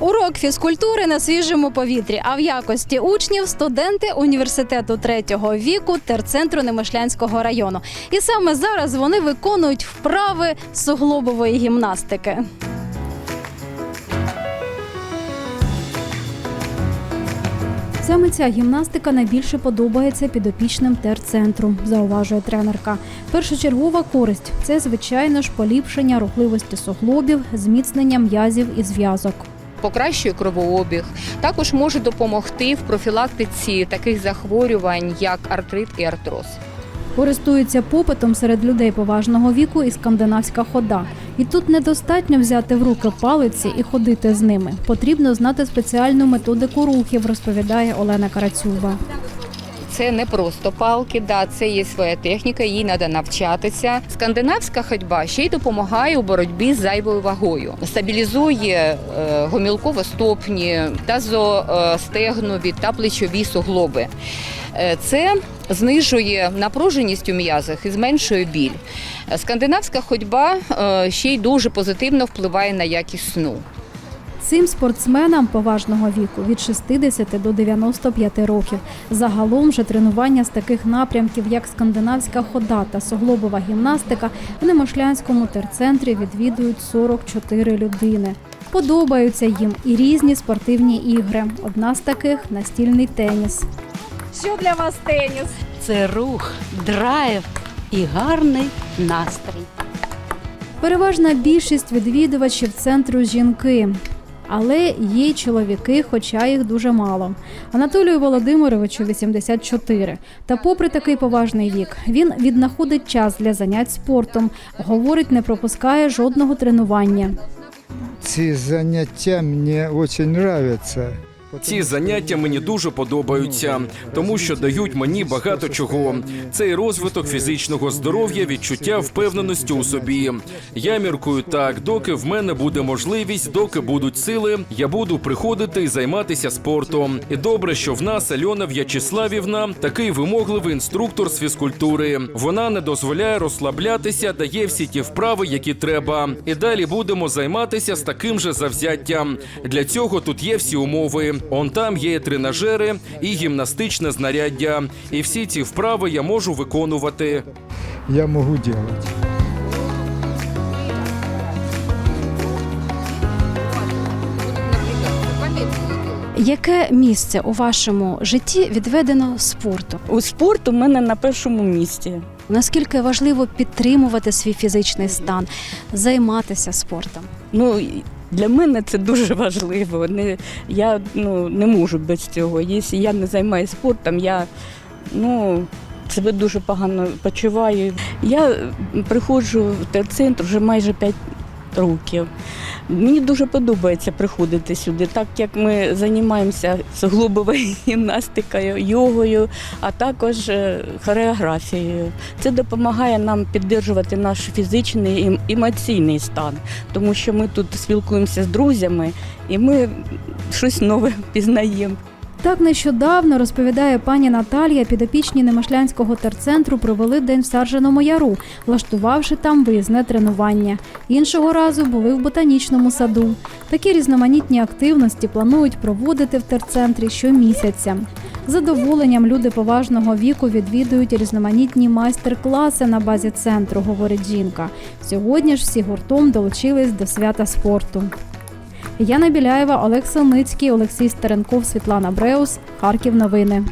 Урок фізкультури на свіжому повітрі. А в якості учнів студенти університету третього віку терцентру Немишлянського району. І саме зараз вони виконують вправи суглобової гімнастики. Саме ця гімнастика найбільше подобається підопічним терцентру, зауважує тренерка. Першочергова користь це звичайно ж поліпшення рухливості суглобів, зміцнення м'язів і зв'язок. Покращує кровообіг, також може допомогти в профілактиці таких захворювань, як артрит і артроз. Користується попитом серед людей поважного віку і скандинавська хода. І тут недостатньо взяти в руки палиці і ходити з ними. Потрібно знати спеціальну методику рухів, розповідає Олена Карацюба. Це не просто палки, да, це є своя техніка, їй треба навчатися. Скандинавська ходьба ще й допомагає у боротьбі з зайвою вагою, стабілізує е, гомілково-стопні, тазостегнові та плечові суглоби. Е, Це знижує напруженість у м'язах і зменшує біль. Скандинавська ходьба е, ще й дуже позитивно впливає на якість сну. Цим спортсменам поважного віку від 60 до 95 років. Загалом же тренування з таких напрямків, як скандинавська хода та суглобова гімнастика, в Немошлянському терцентрі відвідують 44 людини. Подобаються їм і різні спортивні ігри. Одна з таких настільний теніс. Що для вас теніс? це рух, драйв і гарний настрій. Переважна більшість відвідувачів центру жінки. Але є чоловіки, хоча їх дуже мало. Анатолію Володимировичу 84. Та попри такий поважний вік, він віднаходить час для занять спортом. Говорить, не пропускає жодного тренування. Ці заняття мені дуже подобаються. Ці заняття мені дуже подобаються, тому що дають мені багато чого. Це і розвиток фізичного здоров'я, відчуття впевненості у собі. Я міркую так, доки в мене буде можливість, доки будуть сили, я буду приходити і займатися спортом. І добре, що в нас Альона В'ячеславівна такий вимогливий інструктор з фізкультури. Вона не дозволяє розслаблятися, дає всі ті вправи, які треба. І далі будемо займатися з таким же завзяттям. Для цього тут є всі умови. Он там є тренажери і гімнастичне знаряддя. І всі ці вправи я можу виконувати. Я можу робити. Яке місце у вашому житті відведено спорту? У спорт у мене на першому місці. Наскільки важливо підтримувати свій фізичний стан, займатися спортом? Ну для мене це дуже важливо. Не, я ну, не можу без цього. Якщо я не займаюся спортом, я ну, себе дуже погано почуваю. Я приходжу в терцентр вже майже 5 років. Мені дуже подобається приходити сюди, так як ми займаємося суглобовою гімнастикою, йогою, а також е, хореографією. Це допомагає нам підтримувати наш фізичний і емоційний стан, тому що ми тут спілкуємося з друзями і ми щось нове пізнаємо. Так нещодавно розповідає пані Наталія, підопічні Немишлянського терцентру провели день в Сарженому яру, влаштувавши там виїзне тренування. Іншого разу були в ботанічному саду. Такі різноманітні активності планують проводити в терцентрі щомісяця. З задоволенням люди поважного віку відвідують різноманітні майстер-класи на базі центру, говорить жінка. Сьогодні ж всі гуртом долучились до свята спорту. Яна Біляєва, Олег Силницький, Олексій Стеренков, Світлана Бреус. Харків новини.